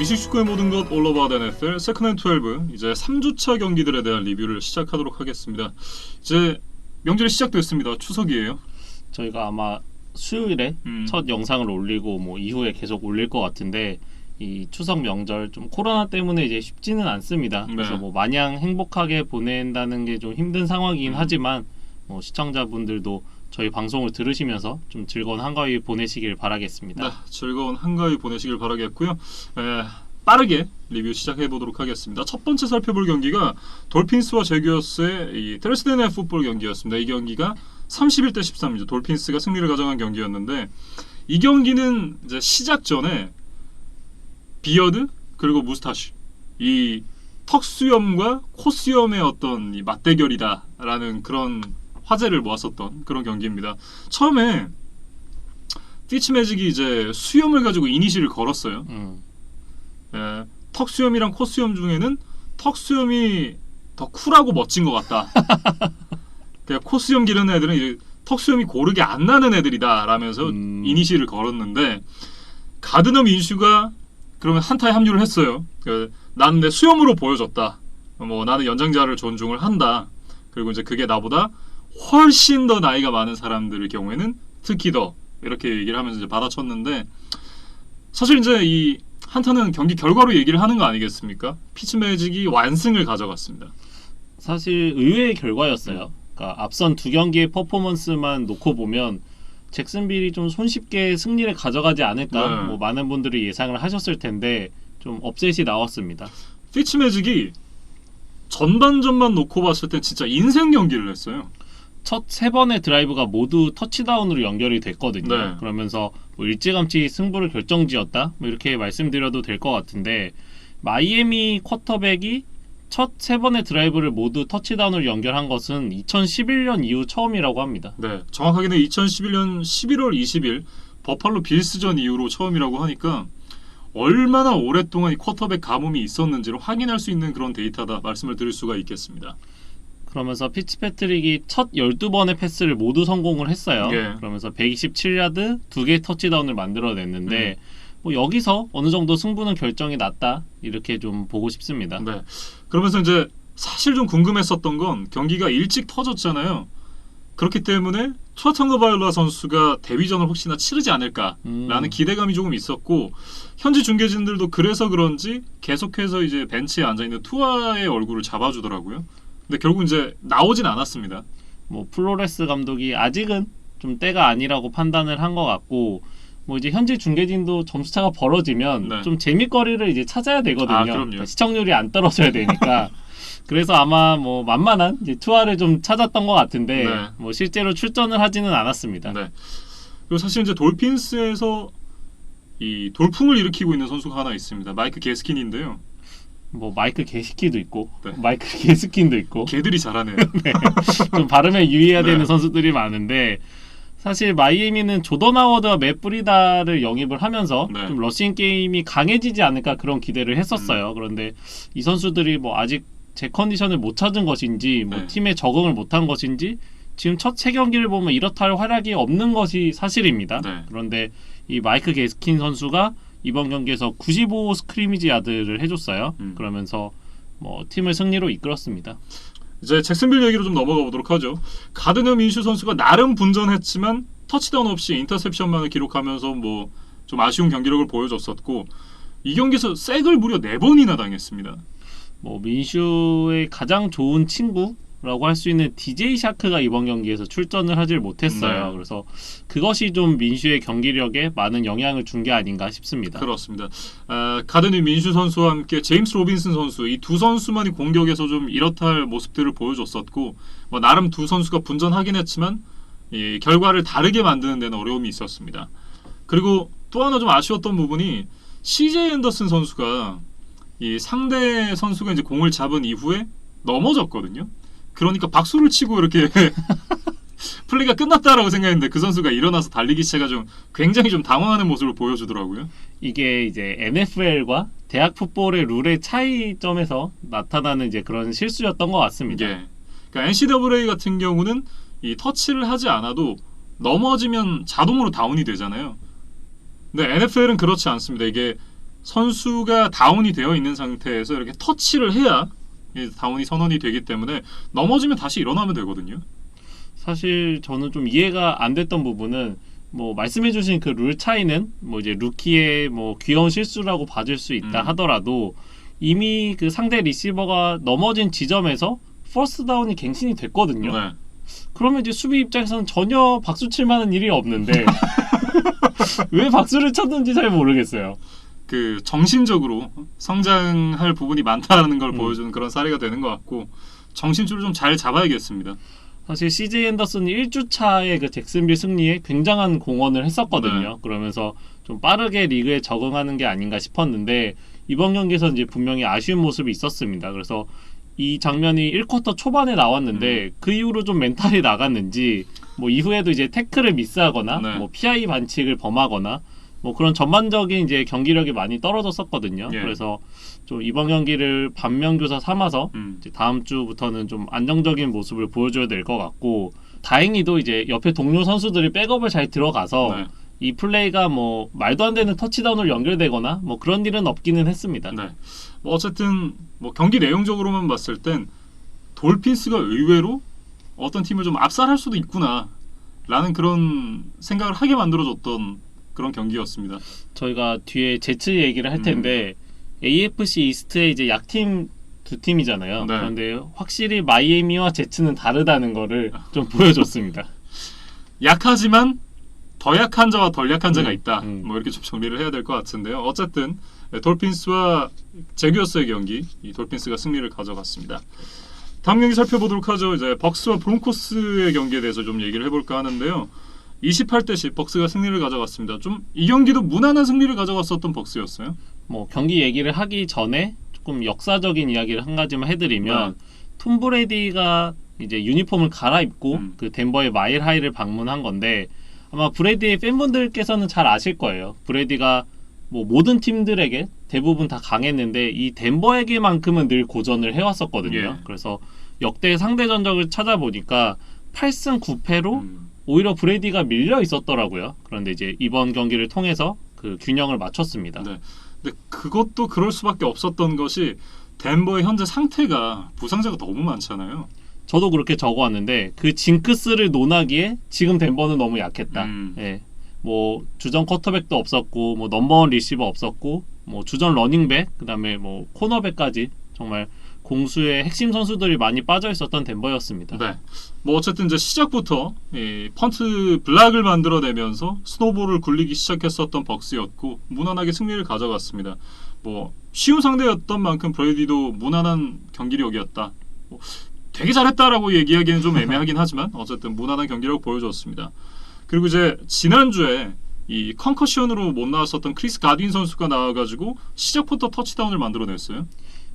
미식축구의 모든 것 올러바드 NFL 세컨앤 12 이제 3주차 경기들에 대한 리뷰를 시작하도록 하겠습니다. 이제 명절이 시작됐습니다. 추석이에요. 저희가 아마 수요일에 음. 첫 영상을 올리고 뭐 이후에 계속 올릴 것 같은데 이 추석 명절 좀 코로나 때문에 이제 쉽지는 않습니다. 네. 그래서 뭐 마냥 행복하게 보낸다는 게 좀 힘든 상황이긴 음. 하지만 뭐 시청자분들도 저희 방송을 들으시면서 좀 즐거운 한가위 보내시길 바라겠습니다. 네, 즐거운 한가위 보내시길 바라겠고요. 에, 빠르게 리뷰 시작해 보도록 하겠습니다. 첫 번째 살펴볼 경기가 돌핀스와 제규어스의 이 트레스데네 풋볼 경기였습니다. 이 경기가 31대 13이죠. 돌핀스가 승리를 가져간 경기였는데 이 경기는 이제 시작 전에 비어드 그리고 무스타쉬 이 턱수염과 코수염의 어떤 이 맞대결이다라는 그런 화제를 모았었던 그런 경기입니다. 처음에 피치 매직이 이제 수염을 가지고 이니시를 걸었어요. 음, 예, 턱 수염이랑 코 수염 중에는 턱 수염이 더 쿨하고 멋진 것 같다. 그코 수염 기르는 애들은 이제 턱 수염이 고르게 안 나는 애들이다라면서 음. 이니시를 걸었는데 가드너 민슈가 그러면 한타에 합류를 했어요. 그, 나는 내 수염으로 보여줬다. 뭐 나는 연장자를 존중을 한다. 그리고 이제 그게 나보다 훨씬 더 나이가 많은 사람들의 경우에는 특히 더 이렇게 얘기를 하면서 이제 받아쳤는데 사실 이제 이 한타는 경기 결과로 얘기를 하는 거 아니겠습니까? 피치 매직이 완승을 가져갔습니다. 사실 의외의 결과였어요. 그러니까 앞선 두 경기의 퍼포먼스만 놓고 보면 잭슨빌이 좀 손쉽게 승리를 가져가지 않을까 네. 뭐 많은 분들이 예상을 하셨을 텐데 좀 업셋이 나왔습니다. 피치 매직이 전반전만 놓고 봤을 땐 진짜 인생 경기를 했어요. 첫 세 번의 드라이브가 모두 터치다운으로 연결이 됐거든요. 네. 그러면서 뭐 일찌감치 승부를 결정지었다 뭐 이렇게 말씀드려도 될 것 같은데 마이애미 쿼터백이 첫 세 번의 드라이브를 모두 터치다운으로 연결한 것은 2011년 이후 처음이라고 합니다. 네, 정확하게는 2011년 11월 20일 버팔로 빌스전 이후로 처음이라고 하니까 얼마나 오랫동안 이 쿼터백 가뭄이 있었는지를 확인할 수 있는 그런 데이터다 말씀을 드릴 수가 있겠습니다. 그러면서 피츠패트릭이 첫 12번의 패스를 모두 성공을 했어요. 예. 그러면서 127야드 두 개의 터치다운을 만들어냈는데 음. 뭐 여기서 어느 정도 승부는 결정이 났다 이렇게 좀 보고 싶습니다. 네. 그러면서 이제 사실 좀 궁금했었던 건 경기가 일찍 터졌잖아요. 그렇기 때문에 투아탄거 바이올라 선수가 데뷔전을 혹시나 치르지 않을까라는 음. 기대감이 조금 있었고 현지 중계진들도 그래서 그런지 계속해서 이제 벤치에 앉아 있는 투아의 얼굴을 잡아주더라고요. 근데 결국 이제 나오진 않았습니다. 뭐 플로레스 감독이 아직은 좀 때가 아니라고 판단을 한 것 같고 뭐 이제 현지 중계진도 점수차가 벌어지면 네. 좀 재미거리를 이제 찾아야 되거든요. 아. 그러니까 시청률이 안 떨어져야 되니까. 그래서 아마 뭐 만만한 이제 투하를 좀 찾았던 것 같은데 네. 뭐 실제로 출전을 하지는 않았습니다. 네. 그리고 사실 이제 돌핀스에서 이 돌풍을 일으키고 있는 선수가 하나 있습니다. 마이크 게스킨인데요. 뭐 마이크 게스키도 있고 네. 마이크 게스킨도 있고 개들이 잘하네요. 좀 발음에 유의해야 네. 되는 선수들이 많은데 사실 마이애미는 조던 하워드와 맷 브리다를 영입을 하면서 네. 좀 러시안 게임이 강해지지 않을까 그런 기대를 음. 했었어요. 그런데 이 선수들이 뭐 아직 제 컨디션을 못 찾은 것인지 뭐 네. 팀에 적응을 못한 것인지 지금 첫 세 경기를 보면 이렇다 할 활약이 없는 것이 사실입니다. 네. 그런데 이 마이크 게스킨 선수가 이번 경기에서 95 스크리미지 야드를 해줬어요. 음. 그러면서 뭐 팀을 승리로 이끌었습니다. 이제 잭슨빌 얘기로 좀 넘어가 보도록 하죠. 가드너 민슈 선수가 나름 분전했지만 터치다운 없이 인터셉션만을 기록하면서 뭐 좀 아쉬운 경기력을 보여줬었고 이 경기에서 색을 무려 네 번이나 당했습니다. 뭐 민슈의 가장 좋은 친구 라고 할 수 있는 DJ 샤크가 이번 경기에서 출전을 하질 못했어요. 네. 그래서 그것이 좀 민슈의 경기력에 많은 영향을 준 게 아닌가 싶습니다. 그렇습니다. 아, 가드니 민슈 선수와 함께 제임스 로빈슨 선수 이 두 선수만이 공격에서 좀 이렇다 할 모습들을 보여줬었고 뭐 나름 두 선수가 분전하긴 했지만 이 결과를 다르게 만드는 데는 어려움이 있었습니다. 그리고 또 하나 좀 아쉬웠던 부분이 CJ 앤더슨 선수가 이 상대 선수가 이제 공을 잡은 이후에 넘어졌거든요. 그러니까 박수를 치고 이렇게 플레이가 끝났다라고 생각했는데 그 선수가 일어나서 달리기 시작가 좀 굉장히 좀 당황하는 모습을 보여주더라고요. 이게 이제 NFL과 대학 풋볼의 룰의 차이점에서 나타나는 이제 그런 실수였던 것 같습니다. 예. 그러니까 NCAA 같은 경우는 이 터치를 하지 않아도 넘어지면 자동으로 다운이 되잖아요. 근데 NFL은 그렇지 않습니다. 이게 선수가 다운이 되어 있는 상태에서 이렇게 터치를 해야 이 다운이 선언이 되기 때문에 넘어지면 다시 일어나면 되거든요. 사실 저는 좀 이해가 안 됐던 부분은 뭐 말씀해주신 그 룰 차이는 뭐 이제 루키의 뭐 귀여운 실수라고 봐줄 수 있다 음. 하더라도 이미 그 상대 리시버가 넘어진 지점에서 퍼스트 다운이 갱신이 됐거든요. 네. 그러면 이제 수비 입장에서는 전혀 박수 칠 만한 일이 없는데 왜 박수를 쳤는지 잘 모르겠어요. 그 정신적으로 성장할 부분이 많다는 걸 음. 보여주는 그런 사례가 되는 것 같고 정신줄을 좀 잘 잡아야겠습니다. 사실 CJ 앤더슨이 1주차의 그 잭슨빌 승리에 굉장한 공헌을 했었거든요. 네. 그러면서 좀 빠르게 리그에 적응하는 게 아닌가 싶었는데 이번 경기에서 이제 분명히 아쉬운 모습이 있었습니다. 그래서 이 장면이 1쿼터 초반에 나왔는데 음. 그 이후로 좀 멘탈이 나갔는지 뭐 이후에도 이제 태클을 미스하거나 네. 뭐 PI 반칙을 범하거나 뭐 그런 전반적인 이제 경기력이 많이 떨어졌었거든요. 예. 그래서 좀 이번 경기를 반면교사 삼아서 음. 이제 다음 주부터는 좀 안정적인 모습을 보여줘야 될 것 같고 다행히도 이제 옆에 동료 선수들이 백업을 잘 들어가서 네. 이 플레이가 뭐 말도 안 되는 터치다운으로 연결되거나 뭐 그런 일은 없기는 했습니다. 네. 뭐 어쨌든 뭐 경기 내용적으로만 봤을 땐 돌핀스가 의외로 어떤 팀을 좀 압살할 수도 있구나 라는 그런 생각을 하게 만들어줬던 그런 경기였습니다. 저희가 뒤에 제츠 얘기를 할 음. 텐데 AFC 이스트의 이제 약팀 두 팀이잖아요. 네. 그런데 확실히 마이애미와 제츠는 다르다는 거를 좀 보여줬습니다. 약하지만 더 약한 자와 덜 약한 자가 음, 있다. 음. 뭐 이렇게 좀 정리를 해야 될 것 같은데요. 어쨌든 돌핀스와 제규어스의 경기, 이 돌핀스가 승리를 가져갔습니다. 다음 경기 살펴보도록 하죠. 이제 벅스와 브론코스의 경기에 대해서 좀 얘기를 해볼까 하는데요. 28대 10 벅스가 승리를 가져갔습니다. 좀 이 경기도 무난한 승리를 가져갔었던 벅스였어요. 뭐 경기 얘기를 하기 전에 조금 역사적인 이야기를 한 가지만 해드리면 톰 브레디가 이제 유니폼을 갈아입고 음. 그 덴버의 마일 하이를 방문한 건데 아마 브레디의 팬분들께서는 잘 아실 거예요. 브레디가 뭐 모든 팀들에게 대부분 다 강했는데 이 덴버에게만큼은 늘 고전을 해왔었거든요. 예. 그래서 역대 상대 전적을 찾아보니까 8승 9패로 음. 오히려 브레디가 밀려 있었더라고요. 그런데 이제 이번 경기를 통해서 그 균형을 맞췄습니다. 네. 근데 그것도 그럴 수밖에 없었던 것이 덴버의 현재 상태가 부상자가 너무 많잖아요. 저도 그렇게 적어왔는데 그 징크스를 논하기에 지금 덴버는 너무 약했다. 음. 예. 뭐 주전 쿼터백도 없었고 뭐 넘버원 리시버 없었고 뭐 주전 러닝백 그다음에 뭐 코너백까지 정말 공수의 핵심 선수들이 많이 빠져 있었던 덴버였습니다. 네. 뭐 어쨌든 이제 시작부터 이 펀트 블락을 만들어내면서 스노볼을 굴리기 시작했었던 벅스였고 무난하게 승리를 가져갔습니다. 뭐 쉬운 상대였던 만큼 브레이디도 무난한 경기력이었다. 뭐 되게 잘했다라고 얘기하기는 좀 애매하긴 하지만 어쨌든 무난한 경기력 보여줬습니다. 그리고 이제 지난주에 이 컨커션으로 못 나왔었던 크리스 가딘 선수가 나와가지고 시작부터 터치다운을 만들어냈어요.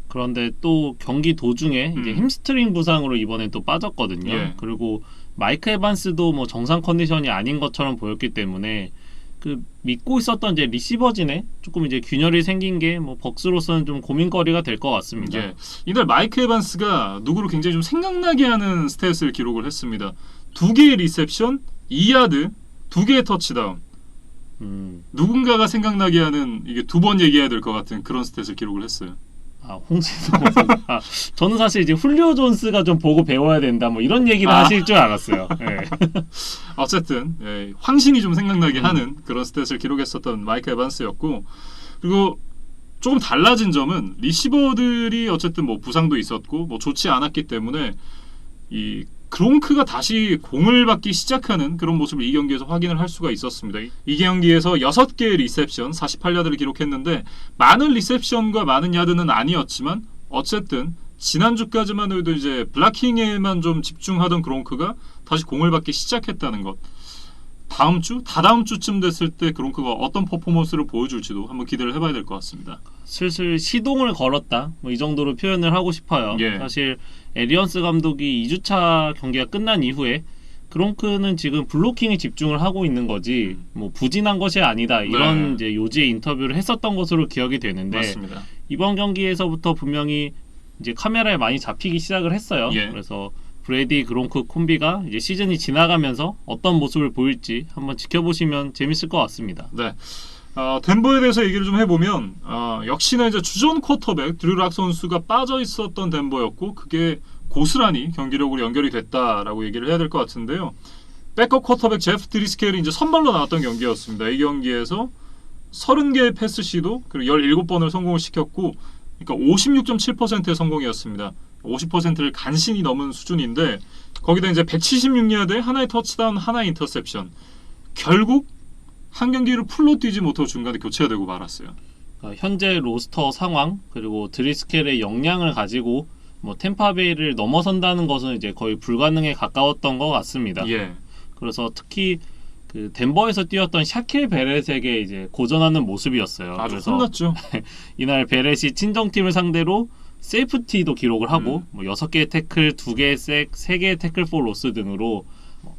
그런데 또 경기 도중에 이제 음. 햄스트링 부상으로 이번에 또 빠졌거든요. 예. 그리고 마이크 에반스도 뭐 정상 컨디션이 아닌 것처럼 보였기 때문에 그 믿고 있었던 이제 리시버진에 조금 이제 균열이 생긴 게 뭐 벅스로서는 좀 고민거리가 될 것 같습니다. 예. 이날 마이크 에반스가 누구를 굉장히 좀 생각나게 하는 스탯을 기록을 했습니다. 두 개의 리셉션, 2야드, 두 개의 터치다운. 음, 누군가가 생각나게 하는 이게 두 번 얘기해야 될 것 같은 그런 스탯을 기록을 했어요. 아 홍진호 선수. 아, 저는 사실 이제 훌리오 존스가 좀 보고 배워야 된다 뭐 이런 얘기를 아. 하실 줄 알았어요. 예. 어쨌든 예, 황신이 좀 생각나게 음. 하는 그런 스탯을 기록했었던 마이크 에반스였고 그리고 조금 달라진 점은 리시버들이 어쨌든 뭐 부상도 있었고 뭐 좋지 않았기 때문에 이 그롱크가 다시 공을 받기 시작하는 그런 모습을 이 경기에서 확인을 할 수가 있었습니다. 이 경기에서 6개의 리셉션, 48야드를 기록했는데 많은 리셉션과 많은 야드는 아니었지만 어쨌든 지난주까지만 해도 이제 블락킹에만 좀 집중하던 그롱크가 다시 공을 받기 시작했다는 것. 다음 주, 다다음 주쯤 됐을 때 그롱크가 어떤 퍼포먼스를 보여줄지도 한번 기대를 해봐야 될 것 같습니다. 슬슬 시동을 걸었다. 뭐 이 정도로 표현을 하고 싶어요. 예. 사실 에리언스 감독이 2주차 경기가 끝난 이후에 그롱크는 지금 블로킹에 집중을 하고 있는 거지 음. 뭐 부진한 것이 아니다 이런 네. 이제 요지의 인터뷰를 했었던 것으로 기억이 되는데 맞습니다. 이번 경기에서부터 분명히 이제 카메라에 많이 잡히기 시작을 했어요. 예. 그래서 브레디 그롱크 콤비가 이제 시즌이 지나가면서 어떤 모습을 보일지 한번 지켜보시면 재밌을 것 같습니다. 네. 어, 덴버에 대해서 얘기를 좀 해보면 어, 역시나 이제 주전 쿼터백 드류락 선수가 빠져 있었던 덴버였고 그게 고스란히 경기력으로 연결이 됐다라고 얘기를 해야 될 것 같은데요. 백업 쿼터백 제프 드리스켈이 이제 선발로 나왔던 경기였습니다. 이 경기에서 30개의 패스 시도 그리고 17번을 성공을 시켰고 그러니까 56.7%의 성공이었습니다. 50%를 간신히 넘은 수준인데 거기다 이제 176야드에 하나의 터치다운, 하나의 인터셉션. 결국 한 경기를 풀로 뛰지 못하고 중간에 교체가 되고 말았어요. 그러니까 현재 로스터 상황 그리고 드리스켈의 역량을 가지고 뭐 템파베이를 넘어선다는 것은 이제 거의 불가능에 가까웠던 것 같습니다. 예. 그래서 특히 그 덴버에서 뛰었던 샤킬 베렛에게 이제 고전하는 모습이었어요. 아주 그래서 혼났죠. 이날 베렛이 친정팀을 상대로 세이프티도 기록을 하고 음. 뭐 6개의 태클, 2개의 색, 3개의 태클 포 로스 등으로 뭐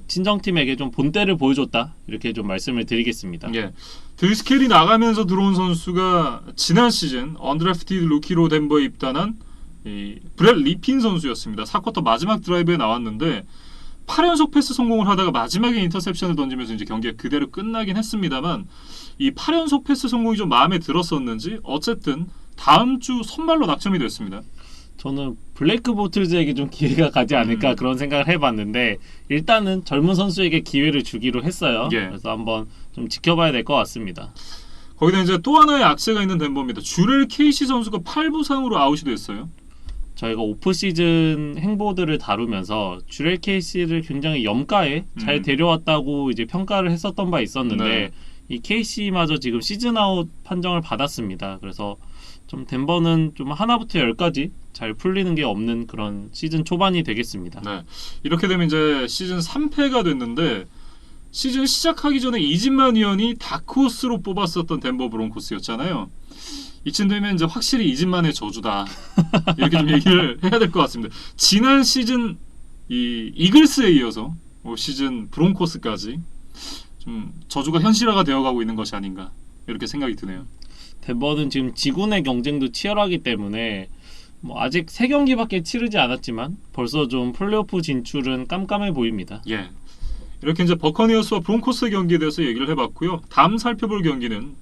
친정팀에게 좀 본때를 보여줬다. 이렇게 좀 말씀을 드리겠습니다. 예. 드리스켈이 나가면서 들어온 선수가 지난 시즌 언드래프티드 루키로 덴버에 입단한 이 브렛 리핀 선수였습니다. 4쿼터 마지막 드라이브에 나왔는데 8연속 패스 성공을 하다가 마지막에 인터셉션을 던지면서 이제 경기가 그대로 끝나긴 했습니다만 이 8연속 패스 성공이 좀 마음에 들었었는지 어쨌든 다음 주 선발로 낙점이 됐습니다. 저는 블레이크 보틀즈에게 좀 기회가 가지 않을까 음. 그런 생각을 해봤는데 일단은 젊은 선수에게 기회를 주기로 했어요. 예. 그래서 한번 좀 지켜봐야 될 것 같습니다. 거기다 이제 또 하나의 악재가 있는 덴버입니다. 주렐 케이시 선수가 8부상으로 아웃이 됐어요. 저희가 오프 시즌 행보들을 다루면서 주렐 케이시를 굉장히 염가에 잘 음. 데려왔다고 이제 평가를 했었던 바 있었는데 네. 이 케이시마저 지금 시즌 아웃 판정을 받았습니다. 그래서 좀 덴버는 좀 하나부터 열까지 잘 풀리는 게 없는 그런 시즌 초반이 되겠습니다. 네. 이렇게 되면 이제 시즌 3패가 됐는데 시즌 시작하기 전에 이진만 위원이 다크호스로 뽑았었던 덴버 브론코스였잖아요. 이쯤 되면 이제 확실히 이진만의 저주다. 이렇게 좀 얘기를 해야 될 것 같습니다. 지난 시즌 이 이글스에 이어서 올 시즌 브론코스까지 좀 저주가 현실화가 되어가고 있는 것이 아닌가 이렇게 생각이 드네요. 덴버는 지금 지구내 경쟁도 치열하기 때문에 뭐 아직 세 경기밖에 치르지 않았지만 벌써 좀 플레이오프 진출은 깜깜해 보입니다. 예. 이렇게 이제 버커니어스와 브론코스 경기에 대해서 얘기를 해봤고요. 다음 살펴볼 경기는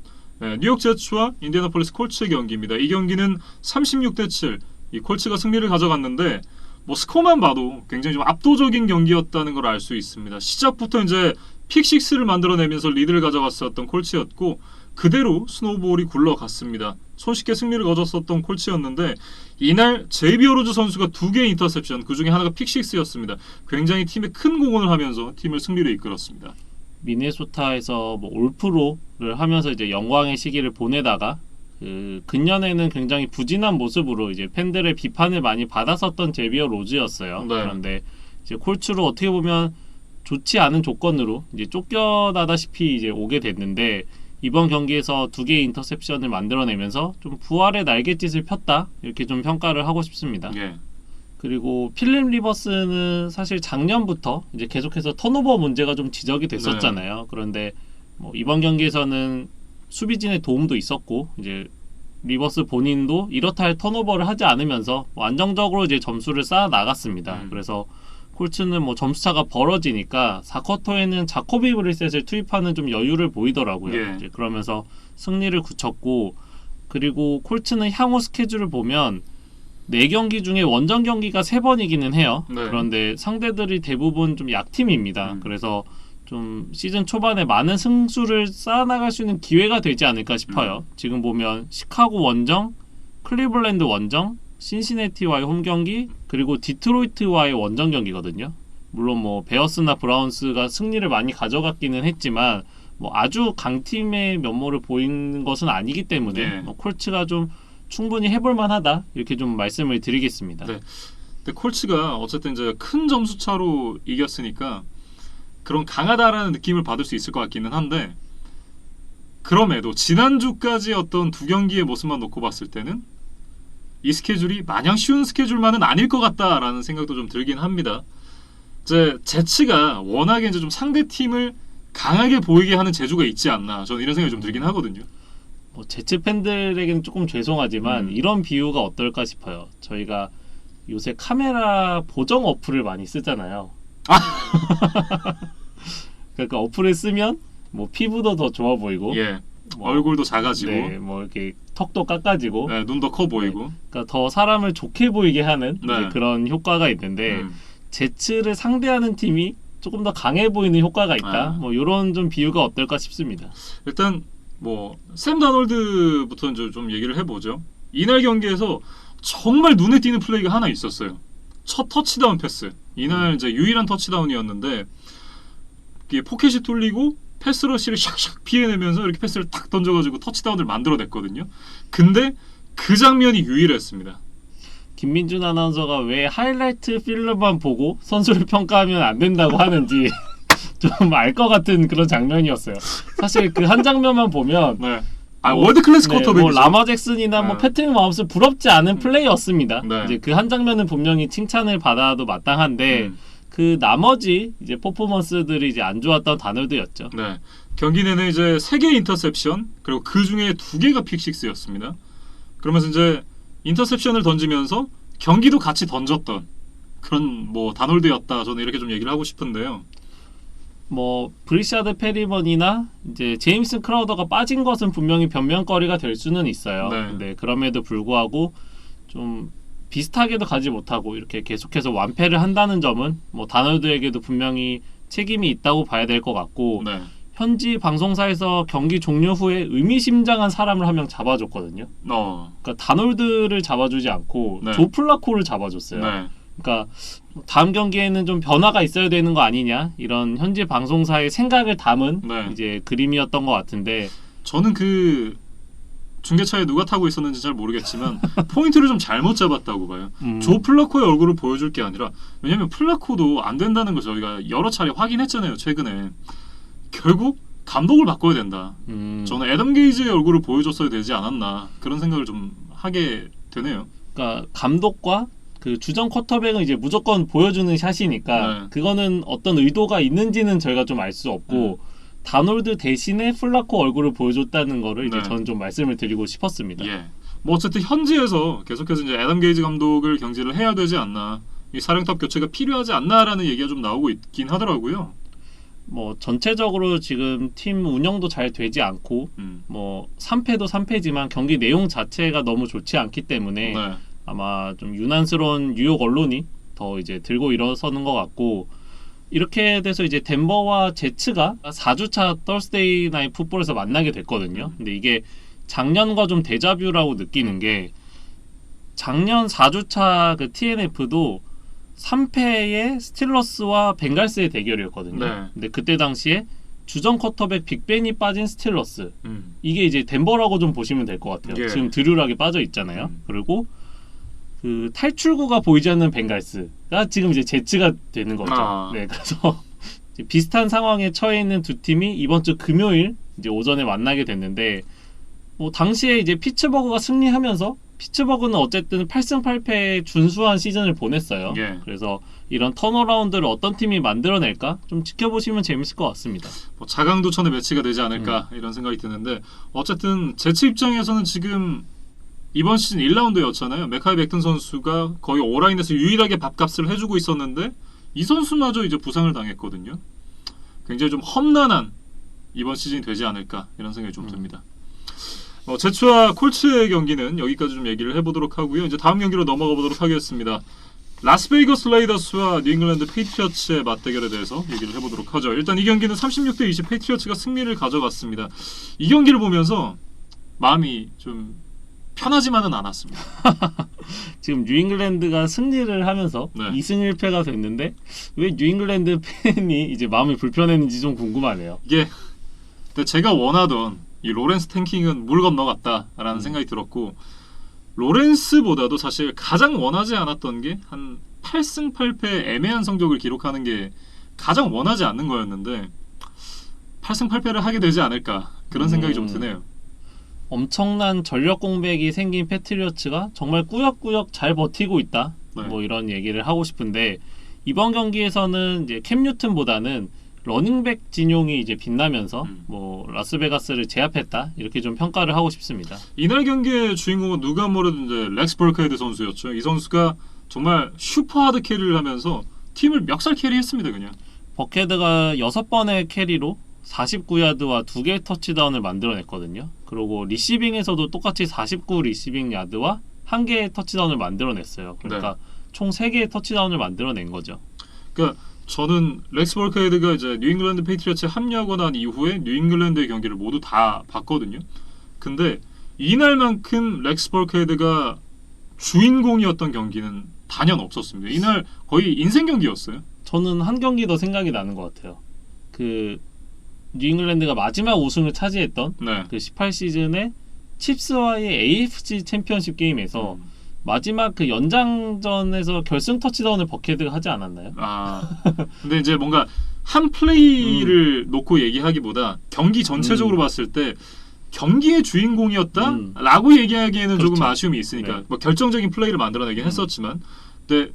예, 뉴욕 제츠와 인디애나폴리스 콜츠의 경기입니다. 이 경기는 36대 7. 이 콜츠가 승리를 가져갔는데 뭐 스코어만 봐도 굉장히 좀 압도적인 경기였다는 걸 알 수 있습니다. 시작부터 이제 픽식스를 만들어내면서 리드를 가져갔었던 콜츠였고 그대로 스노우볼이 굴러갔습니다. 손쉽게 승리를 거뒀었던 콜츠였는데 이날 제이비 어 로즈 선수가 두 개의 인터셉션 그 중에 하나가 픽식스였습니다. 굉장히 팀에 큰 공헌을 하면서 팀을 승리로 이끌었습니다. 미네소타에서 뭐 올프로를 하면서 이제 영광의 시기를 보내다가 그 근년에는 굉장히 부진한 모습으로 이제 팬들의 비판을 많이 받았었던 제비어 로즈였어요. 네. 그런데 이제 콜츠로 어떻게 보면 좋지 않은 조건으로 이제 쫓겨나다시피 이제 오게 됐는데 이번 경기에서 두 개의 인터셉션을 만들어내면서 좀 부활의 날갯짓을 폈다 이렇게 좀 평가를 하고 싶습니다. 예. 그리고 필립 리버스는 사실 작년부터 이제 계속해서 턴오버 문제가 좀 지적이 됐었잖아요. 그런데 뭐 이번 경기에서는 수비진의 도움도 있었고 이제 리버스 본인도 이렇다 할 턴오버를 하지 않으면서 뭐 안정적으로 이제 점수를 쌓아 나갔습니다. 음. 그래서 콜츠는 뭐 점수차가 벌어지니까 4쿼터에는 자코비 브리셋을 투입하는 좀 여유를 보이더라고요. 예. 이제 그러면서 승리를 굳혔고 그리고 콜츠는 향후 스케줄을 보면 네 경기 중에 원정 경기가 세 번이기는 해요. 네. 그런데 상대들이 대부분 좀 약팀입니다. 음. 그래서 좀 시즌 초반에 많은 승수를 쌓아나갈 수 있는 기회가 되지 않을까 싶어요. 지금 보면 시카고 원정, 클리블랜드 원정, 신시내티와의 홈 경기, 그리고 디트로이트와의 원정 경기거든요. 물론 뭐 베어스나 브라운스가 승리를 많이 가져갔기는 했지만 뭐 아주 강팀의 면모를 보이는 것은 아니기 때문에 네. 뭐 콜츠가 좀 충분히 해볼 만하다 이렇게 좀 말씀을 드리겠습니다. 네. 근데 콜츠가 어쨌든 이제 큰 점수 차로 이겼으니까 그런 강하다라는 느낌을 받을 수 있을 것 같기는 한데 그럼에도 지난주까지 어떤 두 경기의 모습만 놓고 봤을 때는 이 스케줄이 마냥 쉬운 스케줄만은 아닐 것 같다라는 생각도 좀 들긴 합니다. 이제 제츠가 워낙에 이제 좀 상대 팀을 강하게 보이게 하는 재주가 있지 않나 저는 이런 생각이 좀 들긴 하거든요. 뭐 제츠 팬들에게는 조금 죄송하지만 음. 이런 비유가 어떨까 싶어요. 저희가 요새 카메라 보정 어플을 많이 쓰잖아요. 그러니까 어플을 쓰면 뭐 피부도 더 좋아 보이고 예. 뭐, 얼굴도 작아지고 네, 뭐 이렇게 턱도 깎아지고 네, 눈도 커 보이고 그러니까 더 사람을 좋게 보이게 하는 네. 그런 효과가 있는데 음. 제츠를 상대하는 팀이 조금 더 강해 보이는 효과가 있다. 아. 뭐 이런 좀 비유가 어떨까 싶습니다. 일단 뭐샘 다놀드부터 이제 좀 얘기를 해보죠. 이날 경기에서 정말 눈에 띄는 플레이가 하나 있었어요. 첫 터치다운 패스. 이날 이제 유일한 터치다운이었는데 이게 포켓이 뚫리고 패스러시를 샥샥 피해내면서 이렇게 패스를 탁 던져가지고 터치다운을 만들어냈거든요. 근데 그 장면이 유일했습니다. 김민준 아나운서가 왜 하이라이트 필름만 보고 선수를 평가하면 안 된다고 하는지 좀 알 것 같은 그런 장면이었어요. 사실 그 한 장면만 보면 네. 아 뭐, 월드 클래스 네, 쿼터백이죠. 뭐 라마 잭슨이나 뭐 네. 패트릭 마음스 부럽지 않은 플레이였습니다. 네. 이제 그 한 장면은 분명히 칭찬을 받아도 마땅한데 음. 그 나머지 이제 퍼포먼스들이 이제 안 좋았던 단어들이었죠. 네. 경기 내내 이제 세 개의 인터셉션 그리고 그 중에 두 개가 픽식스였습니다. 그러면서 이제 인터셉션을 던지면서 경기도 같이 던졌던 그런 뭐 다놀드였다. 저는 이렇게 좀 얘기를 하고 싶은데요. 뭐 브리샤드 페리먼이나 이제 제임스 크라우더가 빠진 것은 분명히 변명거리가 될 수는 있어요. 네. 근데 그럼에도 불구하고 좀 비슷하게도 가지 못하고 이렇게 계속해서 완패를 한다는 점은 뭐 다널드에게도 분명히 책임이 있다고 봐야 될 것 같고 네. 현지 방송사에서 경기 종료 후에 의미심장한 사람을 한 명 잡아줬거든요. 어. 그러니까 다놀드를 잡아주지 않고 네. 조플라코를 잡아줬어요. 네. 그러니까 다음 경기에는 좀 변화가 있어야 되는 거 아니냐 이런 현지 방송사의 생각을 담은 네. 이제 그림이었던 것 같은데 저는 그 중계차에 누가 타고 있었는지 잘 모르겠지만 포인트를 좀 잘못 잡았다고 봐요. 음, 조 플라코의 얼굴을 보여줄 게 아니라 왜냐면 플라코도 안 된다는 거 저희가 여러 차례 확인했잖아요 최근에 결국 감독을 바꿔야 된다. 음, 저는 애덤 게이지의 얼굴을 보여줬어야 되지 않았나 그런 생각을 좀 하게 되네요. 그러니까 감독과 그 주전 쿼터백은 이제 무조건 보여주는 샷이니까 네. 그거는 어떤 의도가 있는지는 저희가 좀 알 수 없고 다놀드 대신에 플라코 얼굴을 보여줬다는 거를 이제 네. 저는 좀 말씀을 드리고 싶었습니다. 예. 뭐 어쨌든 현지에서 계속해서 이제 애덤 게이지 감독을 경질을 해야 되지 않나. 이 사령탑 교체가 필요하지 않나라는 얘기가 좀 나오고 있긴 하더라고요. 뭐 전체적으로 지금 팀 운영도 잘 되지 않고 음. 뭐 3패도 3패지만 경기 내용 자체가 너무 좋지 않기 때문에 네. 아마 좀 유난스러운 뉴욕 언론이 더 이제 들고 일어서는 것 같고 이렇게 돼서 이제 덴버와 제츠가 4주차 더스데이 나이 풋볼에서 만나게 됐거든요. 근데 이게 작년과 좀 데자뷰라고 느끼는 게 작년 4주차 그 TNF도 3패의 스틸러스와 벵갈스의 대결이었거든요. 네. 근데 그때 당시에 주전 쿼터백 빅벤이 빠진 스틸러스 음. 이게 이제 덴버라고 좀 보시면 될 것 같아요. 예. 지금 드류락에 빠져 있잖아요. 음. 그리고 그 탈출구가 보이지 않는 벵갈스 가 지금 이제 제츠가 되는 거죠. 아. 네, 그래서 비슷한 상황에 처해 있는 두 팀이 이번 주 금요일 이제 오전에 만나게 됐는데 뭐 당시에 이제 피츠버그가 승리하면서 피츠버그는 어쨌든 8승 8패의 준수한 시즌을 보냈어요. 예. 그래서 이런 턴어라운드를 어떤 팀이 만들어낼까 좀 지켜보시면 재밌을 것 같습니다. 뭐 자강도천의 매치가 되지 않을까 음. 이런 생각이 드는데 어쨌든 제츠 입장에서는 지금 이번 시즌 1라운드였잖아요. 메카이 백튼 선수가 거의 오라인에서 유일하게 밥값을 해주고 있었는데 이 선수마저 이제 부상을 당했거든요. 굉장히 좀 험난한 이번 시즌이 되지 않을까 이런 생각이 좀 음. 듭니다. 어, 제츠와 콜츠의 경기는 여기까지 좀 얘기를 해보도록 하고요. 이제 다음 경기로 넘어가 보도록 하겠습니다. 라스베이거스 레이더스와 뉴잉글랜드 페이트리어츠의 맞대결에 대해서 얘기를 해보도록 하죠. 일단 이 경기는 36대 20 페이트리어츠가 승리를 가져갔습니다. 이 경기를 보면서 마음이 좀 편하지만은 않았습니다. 지금 뉴잉글랜드가 승리를 하면서 네. 2승 1패가 됐는데 왜 뉴잉글랜드 팬이 이제 마음이 불편했는지 좀 궁금하네요. 이게 근데 제가 원하던 이 로렌스 탱킹은 물 건너갔다라는 음. 생각이 들었고 로렌스보다도 사실 가장 원하지 않았던 게 한 8승 8패 애매한 성적을 기록하는 게 가장 원하지 않는 거였는데 8승 8패를 하게 되지 않을까 그런 생각이 좀 음. 드네요. 엄청난 전력 공백이 생긴 패트리어츠가 정말 꾸역꾸역 잘 버티고 있다. 네. 뭐 이런 얘기를 하고 싶은데 이번 경기에서는 이제 캠 뉴튼보다는 러닝백 진용이 이제 빛나면서 음. 뭐 라스베가스를 제압했다 이렇게 좀 평가를 하고 싶습니다. 이날 경기의 주인공은 누가 뭐래도 이제 렉스 벌크헤드 선수였죠. 이 선수가 정말 슈퍼 하드 캐리를 하면서 팀을 멱살 캐리했습니다 그냥. 버케드가 여섯 번의 캐리로 49야드와 두 개의 터치다운을 만들어냈거든요. 그리고 리시빙에서도 똑같이 49 리시빙 야드와 한 개의 터치다운을 만들어냈어요. 그러니까 총세 개의 터치다운을 만들어낸 거죠. 그러니까 저는 렉스 볼카헤드가 이제 뉴잉글랜드 페이트리어츠에 합류하고 난 이후에 뉴잉글랜드의 경기를 모두 다 봤거든요. 근데 이날만큼 렉스 볼카헤드가 주인공이었던 경기는 단연 없었습니다. 이날 거의 인생 경기였어요. 저는 한 경기 더 생각이 나는 것 같아요. 그 뉴잉글랜드가 마지막 우승을 차지했던 네. 그 18시즌에 칩스와의 AFC 챔피언십 게임에서 음. 마지막 그 연장전에서 결승 터치다운을 버케드가 하지 않았나요? 아 근데 이제 뭔가 한 플레이를 놓고 얘기하기보다 경기 전체적으로 음. 봤을 때 경기의 음. 주인공이었다라고 얘기하기에는 조금 그렇죠. 아쉬움이 있으니까 네. 뭐 결정적인 플레이를 만들어내긴 음. 했었지만 근데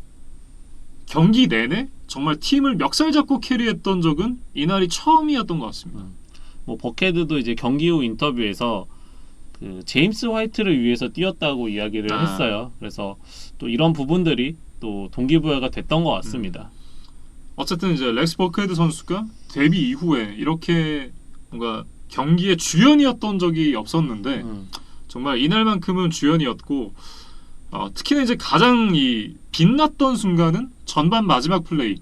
경기 내내 정말 팀을 멱살 잡고 캐리했던 적은 이날이 처음이었던 것 같습니다. 뭐 버케드도 이제 경기 후 인터뷰에서 그 제임스 화이트를 위해서 뛰었다고 이야기를 아. 했어요. 그래서 또 이런 부분들이 또 동기부여가 됐던 것 같습니다. 어쨌든 이제 렉스 버크헤드 선수가 데뷔 이후에 이렇게 뭔가 경기의 주연이었던 적이 없었는데 음. 정말 이날만큼은 주연이었고 어, 특히나 이제 가장 이 빛났던 순간은 전반 마지막 플레이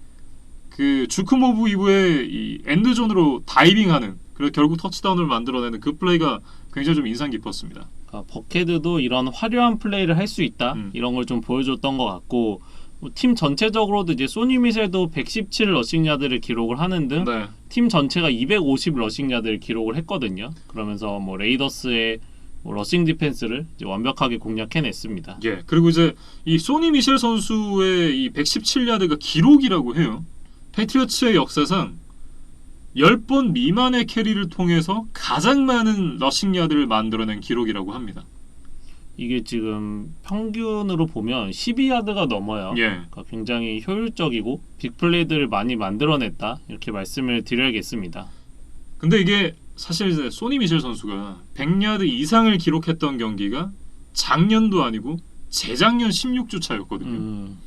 그 주크모브 이후에 이 엔드존으로 다이빙하는 그래서 결국 터치다운을 만들어내는 그 플레이가 굉장히 좀 인상 깊었습니다. 그러니까 버케드도 이런 화려한 플레이를 할 수 있다 음. 이런 걸 좀 보여줬던 것 같고 뭐 팀 전체적으로도 이제 소니 미셀도 117 러싱 야드를 기록을 하는 등팀 네, 전체가 250 러싱 야드를 기록을 했거든요. 그러면서 뭐 레이더스의 뭐 러싱 디펜스를 완벽하게 공략해냈습니다. 예 그리고 이제 이 소니 미셸 선수의 이 117야드가 기록이라고 해요. 패트리어츠의 역사상 10번 미만의 캐리를 통해서 가장 많은 러싱 야드를 만들어낸 기록이라고 합니다. 이게 지금 평균으로 보면 12야드가 넘어요. 예. 그러니까 굉장히 효율적이고 빅플레이들을 많이 만들어냈다 이렇게 말씀을 드려야겠습니다. 근데 이게 사실 이제 소니 미셸 선수가 100야드 이상을 기록했던 경기가 작년도 아니고 재작년 16주 차였거든요. 음,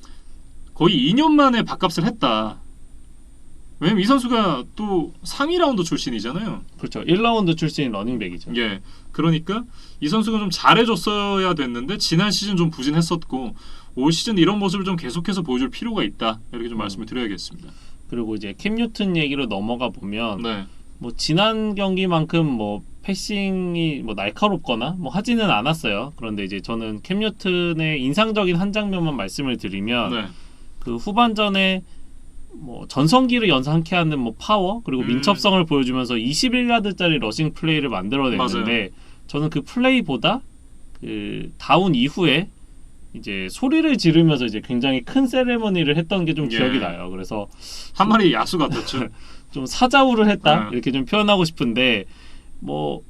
거의 2년 만에 밥값을 했다. 왜냐면 이 선수가 또 상위 라운드 출신이잖아요. 그렇죠. 1라운드 출신 러닝백이죠. 예. 그러니까 이 선수가 좀 잘해줬어야 됐는데 지난 시즌 좀 부진했었고 올 시즌 이런 모습을 좀 계속해서 보여줄 필요가 있다. 이렇게 좀 음. 말씀을 드려야겠습니다. 그리고 이제 캠 뉴튼 얘기로 넘어가 보면 네. 뭐 지난 경기만큼 뭐 패싱이 뭐 날카롭거나 뭐 하지는 않았어요. 그런데 이제 저는 캠 뉴튼의 인상적인 한 장면만 말씀을 드리면 네. 그 후반전에 뭐 전성기를 연상케 하는 뭐 파워 그리고 음. 민첩성을 보여주면서 21야드짜리 러싱 플레이를 만들어냈는데 저는 그 플레이보다 그 다운 이후에 이제 소리를 지르면서 이제 굉장히 큰 세레머니를 했던 게좀 예. 기억이 나요. 그래서 한 마리 야수 같았죠. 좀 사자우를 했다 네. 이렇게 좀 표현하고 싶은데 뭐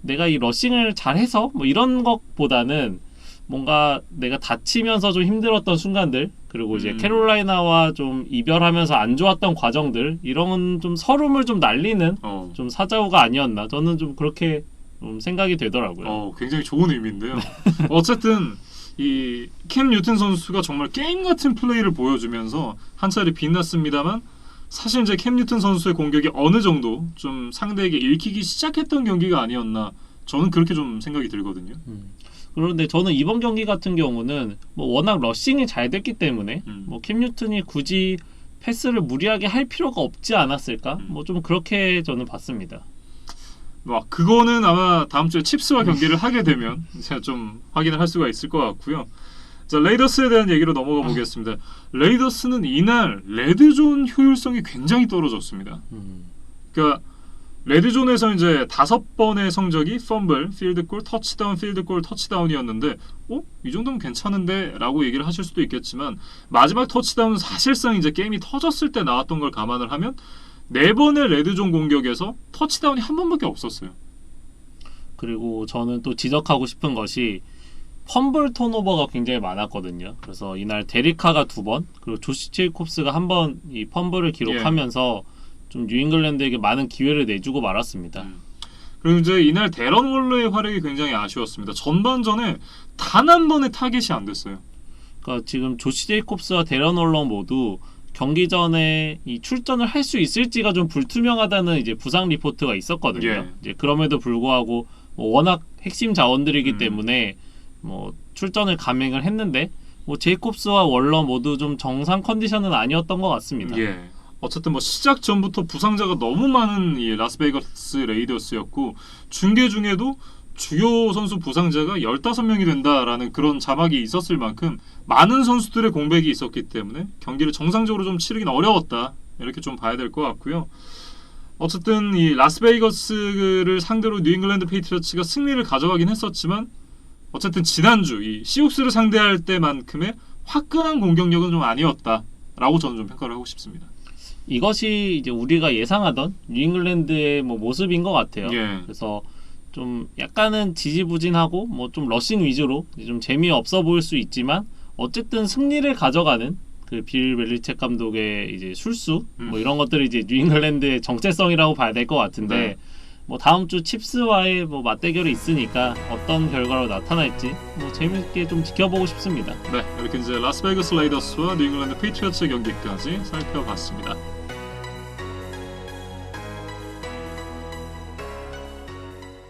내가 이 러싱을 잘해서 뭐 이런 것보다는 뭔가 내가 다치면서 좀 힘들었던 순간들 그리고 이제 음. 캐롤라이나와 좀 이별하면서 안 좋았던 과정들 이런 좀 서름을 좀 날리는 어. 좀 사자우가 아니었나 저는 좀 그렇게 좀 생각이 되더라고요. 어, 굉장히 좋은 의미인데요. 어쨌든 이캠 뉴튼 선수가 정말 게임 같은 플레이를 보여주면서 한 차례 빛났습니다만 사실 이제 캠 뉴튼 선수의 공격이 어느 정도 좀 상대에게 읽히기 시작했던 경기가 아니었나 저는 그렇게 좀 생각이 들거든요. 음. 그런데 저는 이번 경기 같은 경우는 뭐 워낙 러싱이 잘 됐기 때문에 음. 뭐캠 뉴튼이 굳이 패스를 무리하게 할 필요가 없지 않았을까? 음. 뭐좀 그렇게 저는 봤습니다. 뭐 그거는 아마 다음 주에 칩스와 경기를 하게 되면 제가 좀 확인을 할 수가 있을 것 같고요. 자 레이더스에 대한 얘기로 넘어가 보겠습니다. 레이더스는 이날 레드존 효율성이 굉장히 떨어졌습니다. 음. 그러니까 레드존에서 이제 다섯 번의 성적이 펌블, 필드골, 터치다운, 필드골, 터치다운이었는데 어? 이 정도면 괜찮은데? 라고 얘기를 하실 수도 있겠지만 마지막 터치다운은 사실상 이제 게임이 터졌을 때 나왔던 걸 감안을 하면 네 번의 레드존 공격에서 터치다운이 한 번밖에 없었어요. 그리고 저는 또 지적하고 싶은 것이 펌블 턴오버가 굉장히 많았거든요. 그래서 이날 데리카가 두 번, 그리고 조시 체이콥스가 한 번 이 펌블을 기록하면서 좀 뉴잉글랜드에게 많은 기회를 내주고 말았습니다. 음. 그리고 이제 이날 데런 월러의 활약이 굉장히 아쉬웠습니다. 전반전에 단 한 번의 타겟이 안 됐어요. 그러니까 지금 조시 제이콥스와 데런 올러 모두 경기 전에 이 출전을 할 수 있을지가 좀 불투명하다는 이제 부상 리포트가 있었거든요. 예. 이제 그럼에도 불구하고 뭐 워낙 핵심 자원들이기 음. 때문에 뭐 출전을 감행을 했는데 뭐 제이콥스와 월러 모두 좀 정상 컨디션은 아니었던 것 같습니다. 예. 어쨌든 뭐 시작 전부터 부상자가 너무 많은 이 라스베이거스 레이더스였고 중계 중에도 주요 선수 부상자가 15명이 된다라는 그런 자막이 있었을 만큼 많은 선수들의 공백이 있었기 때문에 경기를 정상적으로 좀 치르긴 어려웠다. 이렇게 좀 봐야 될 것 같고요. 어쨌든 이 라스베이거스를 상대로 뉴잉글랜드 페이트리어츠가 승리를 가져가긴 했었지만 어쨌든 지난주 이 시옥스를 상대할 때만큼의 화끈한 공격력은 좀 아니었다라고 저는 좀 평가를 하고 싶습니다. 이것이 이제 우리가 예상하던 뉴잉글랜드의 뭐 모습인 것 같아요. 예. 그래서 좀 약간은 지지부진하고 뭐 좀 러싱 위주로 좀 재미없어 보일 수 있지만 어쨌든 승리를 가져가는 그 빌 벨리책 감독의 이제 술수 음. 뭐 이런 것들이 이제 뉴잉글랜드의 정체성이라고 봐야 될 것 같은데 네. 뭐 다음 주 칩스와의 뭐 맞대결이 있으니까 어떤 결과로 나타날지 뭐 재밌게 좀 지켜보고 싶습니다. 네, 이렇게 이제 라스베이거스 레이더스와 뉴잉글랜드 페이트리어츠의 경기까지 살펴봤습니다.